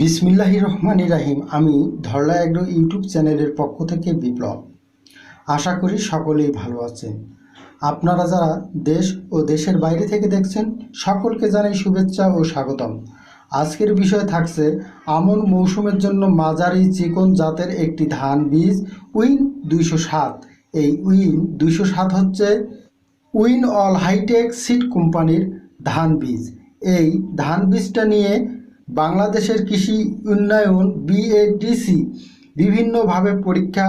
বিসমিল্লাহি রহমান রাহিম। আমি Dharla agro YouTube চ্যানেলের পক্ষ থেকে বিপ্লব। আশা করি সকলেই ভালো আছেন। আপনারা যারা দেশ ও দেশের বাইরে থেকে দেখছেন, সকলকে জানাই শুভেচ্ছা ও স্বাগতম। আজকের বিষয় থাকছে আমন মৌসুমের জন্য মাঝারি চিকন জাতের একটি ধান বীজ, উইন দুইশো সাত। এই উইন দুইশো সাত হচ্ছে উইন অল হাইটেক সিড কোম্পানির ধান বীজ। এই ধান বীজটা নিয়ে বাংলাদেশের কৃষি উন্নয়ন বিএডিসি বিভিন্নভাবে পরীক্ষা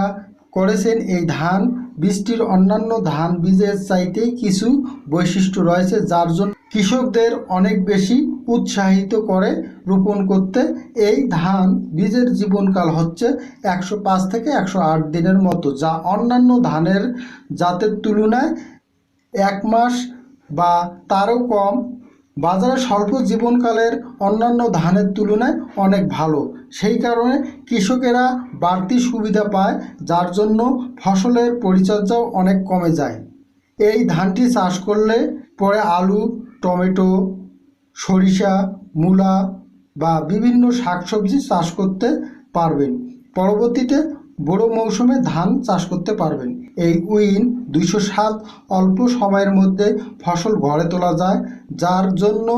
করেছেন। এই ধান বীজটির অন্যান্য ধান বীজের চাইতেই কিছু বৈশিষ্ট্য রয়েছে, যার জন্য কৃষকদের অনেক বেশি উৎসাহিত করে রোপণ করতে। এই ধান বীজের জীবনকাল হচ্ছে একশো পাঁচ থেকে একশো আট দিনের মতো, যা অন্যান্য ধানের জাতের তুলনায় এক মাস বা তারও কম বাজারে স্বল্প জীবনকালের অন্যান্য ধানের তুলনায় অনেক ভালো। সেই কারণে কৃষকেরা বাড়তি সুবিধা পায়, যার জন্য ফসলের পরিচর্যাও অনেক কমে যায়। এই ধানটি চাষ করলে পরে আলু, টমেটো, সরিষা, মূলা বা বিভিন্ন শাকসবজি চাষ করতে পারবেন। পরবর্তীতে বড় মৌসুমে ধান চাষ করতে পারবেন। এই উইন দুইশো সাত অল্প সময়ের মধ্যে ফসল ঘরে তোলা যায়, যার জন্য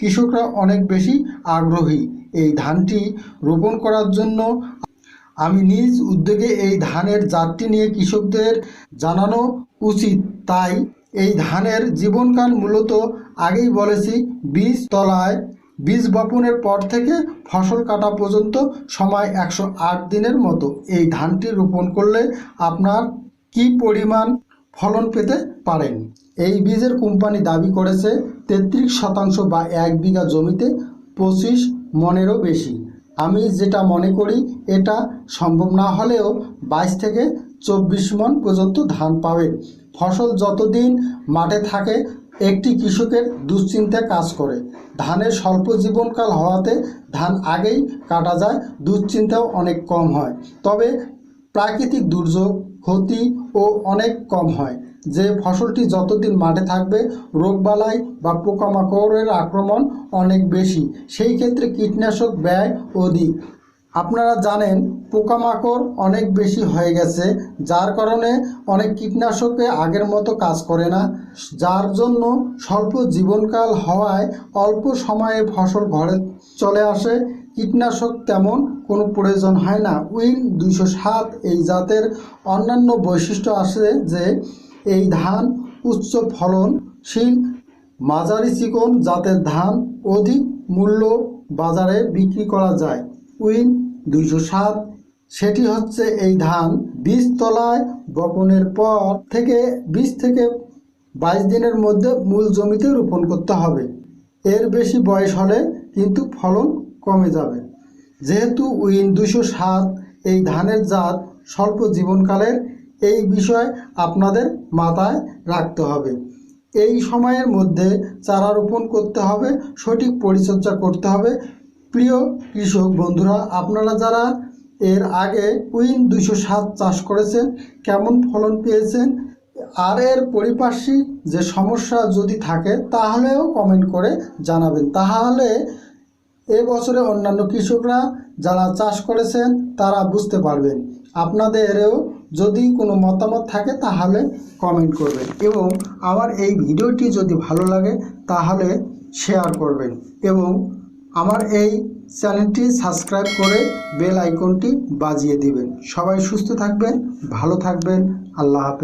কৃষকরা অনেক বেশি আগ্রহী। এই ধানটি রোপণ করার জন্য আমি নিজ উদ্যোগে এই ধানের জাতটি নিয়ে কৃষকদের জানানো উচিত। তাই এই ধানের জীবনকাল মূলত আগেই বলেছি, বীজ তলায় বীজ বপনের পর থেকে ফসল কাটা পর্যন্ত সময় একশো আট দিনের মতো। এই ধানটি রোপণ করলে আপনার কি পরিমাণ ফলন পেতে পারেন? এই বীজের কোম্পানি দাবি করেছে, তেত্রিশ শতাংশ বা এক বিঘা জমিতে পঁচিশ মনেরও বেশি। আমি যেটা মনে করি, এটা সম্ভব না হলেও বাইশ থেকে চব্বিশ মন পর্যন্ত ধান পাবেন। ফসল যতদিন মাঠে থাকে একটি কৃষকের দুশ্চিন্তায় কাজ করে। ধানের স্বল্প জীবনকাল হওয়াতে ধান আগেই কাটা যায়, দুশ্চিন্তাও অনেক কম হয়। তবে প্রাকৃতিক দুর্যোগ, ক্ষতি ও অনেক কম হয়। যে ফসলটি যতদিন মাঠে থাকবে, রোগবালাই বা পোকামাকড়ের আক্রমণ অনেক বেশি। সেই ক্ষেত্রে কীটনাশক ব্যয় অধিক। আপনারা জানেন, পোকামাকড় অনেক বেশি হয়ে গেছে, যার কারণে অনেক কীটনাশকে আগের মতো কাজ করে না, যার জন্য স্বল্প জীবনকাল হওয়ায় অল্প সময়ে ফসল ঘরে চলে আসে। কীটনাশক তেমন কোনো প্রয়োজন হয় না। উইন দুইশো সাত এই জাতের অন্যান্য বৈশিষ্ট্য আছে যে, এই ধান উচ্চ ফলনশীল মাঝারি চিকন জাতের ধান অধিক মূল্য বাজারে বিক্রি করা যায়। উইন দুইশো সাত। সেটি হচ্ছে এই ধান বীজ তলায় বপনের পর থেকে বীজ থেকে বাইশ দিনের মধ্যে মূল জমিতে রোপণ করতে হবে। এর বেশি বয়স হলে কিন্তু ফলন কমে যাবে। যেহেতু উইন দুশো সাত, এই ধানের জাত স্বল্প জীবনকালের, এই বিষয় আপনাদের মাথায় রাখতে হবে। এই সময়ের মধ্যে চারা রোপণ করতে হবে, সঠিক পরিচর্যা করতে হবে প্রিয় কৃষক বন্ধুরা, আপনারা যারা এর আগে উইন দুশো সাত চাষ করেছেন কেমন ফলন পেয়েছেন, আর এর পরিপার্শ্বিক যে সমস্যা যদি থাকে, তাহলেও কমেন্ট করে জানাবেন। তাহলে এ বছরে অন্যান্য কৃষকরা যারা চাষ করেছেন, তারা বুঝতে পারবেন। আপনাদেরও যদি কোনো মতামত থাকে, তাহলে কমেন্ট করবেন। এবং আমার এই ভিডিওটি যদি ভালো লাগে, তাহলে শেয়ার করবেন। এবং আমার এই চ্যানেলটি সাবস্ক্রাইব করে বেল আইকনটি বাজিয়ে দিবেন। সবাই সুস্থ থাকবেন, ভালো থাকবেন। আল্লাহ হাফেজ।